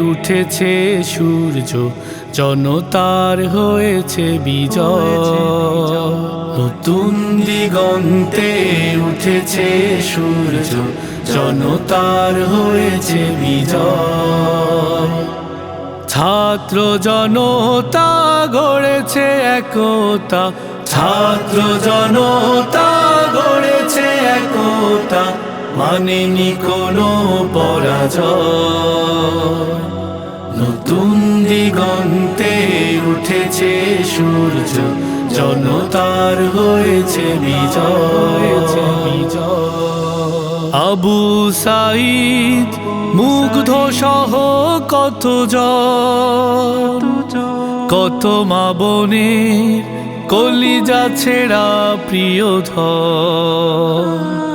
উঠেছে সূর্য, জনতার হয়েছে বিজয়। নতুন দিগন্তে উঠেছে সূর্য, জনতার হয়েছে বিজয়। ছাত্র জনতা গড়েছে একতা, ছাত্র জনতা গড়েছে একতা। মানেনি কোনো পরাজয়। নতুন দিগন্তে উঠেছে সূর্য, জনতার হয়েছে বিজয়। আবু সাইদ মুগ্ধ সহ কত কত মা বোনের কলিজা ছেড়া প্রিয় ধন?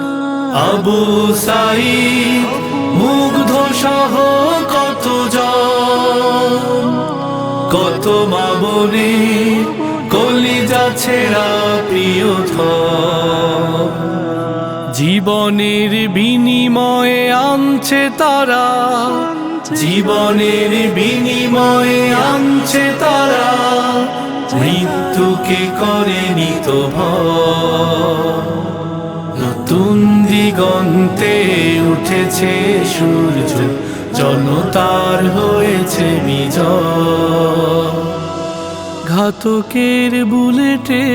আবু সাইদ মুগ্ধ সহ কত কত মা বোনের কলিজা ছেড়া প্রিয় জীবনের বিনিময়ে আনছে তারা, জীবনের বিনিময়ে আনছে তারা, মৃত্যুকে করে নিত নতুন দিগন্তে উঠেছে সূর্য, জনতার হয়েছে বিজয়। ঘাতকের বুলেটে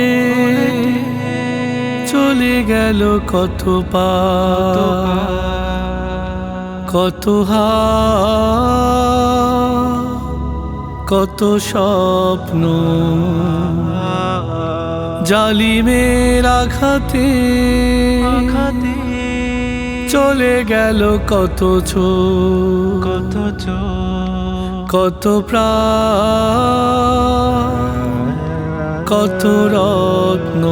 চলে গেল কত পা কত হা কত স্বপ্ন। জালিমের আঘাতে চলে গেল কত ছো কত কত প্রাণ কত রত্ন।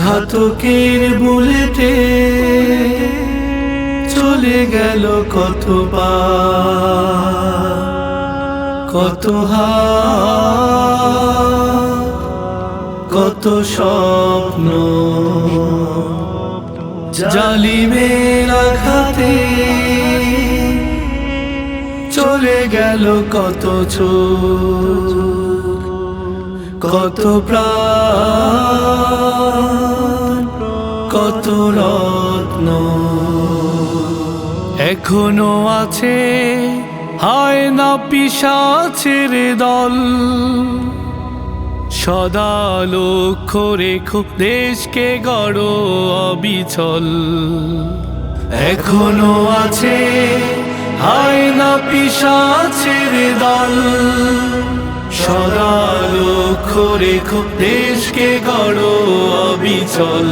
ঘাতকের বুলেটে চলে গেল কত পা কত হা কত স্বপ্ন। জালিমের আঘাতে চলে গেল কত ছো কত প্রাণ, কত রত্ন। এখনও আছে, হায় না পিসা ছেড়ে দল। সদা লক্ষ্য রেখো, দেশকে গড় অবিচল। এখনও আছে, হায় না পিসাছের দল। সদা লক্ষ্য রেখো, দেশকে গড় অবিচল।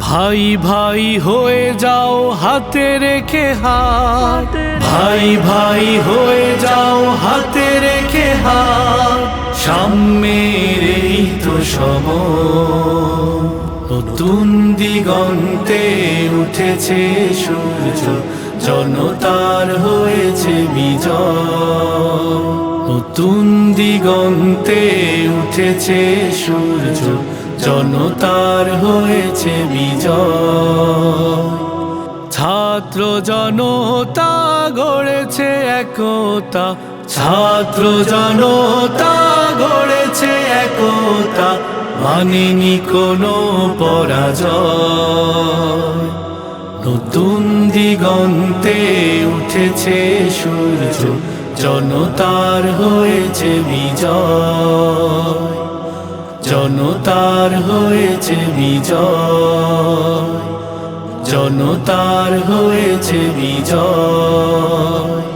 ভাই ভাই হয়ে যাও, হাতে রেখে হাত। ভাই ভাই হয়ে যাও, হাতে রেখে হাত। সাম্যের এই তো সম। নতুন দিগন্তে উঠেছে সূর্য, জনতার হয়েছে বিজয়। নতুন দিগন্তে উঠেছে সূর্য, জনতার হয়েছে বিজয়। ছাত্র জনতা গড়েছে একতা। ছাত্র জনতা গড়েছে একতা। মানেনি কোনো পরাজয়। নতুন দিগন্তে উঠেছে সূর্য। জনতার হয়েছে বিজয়। জনতার হয়েছে বিজয়। জনতার হয়েছে বিজয়।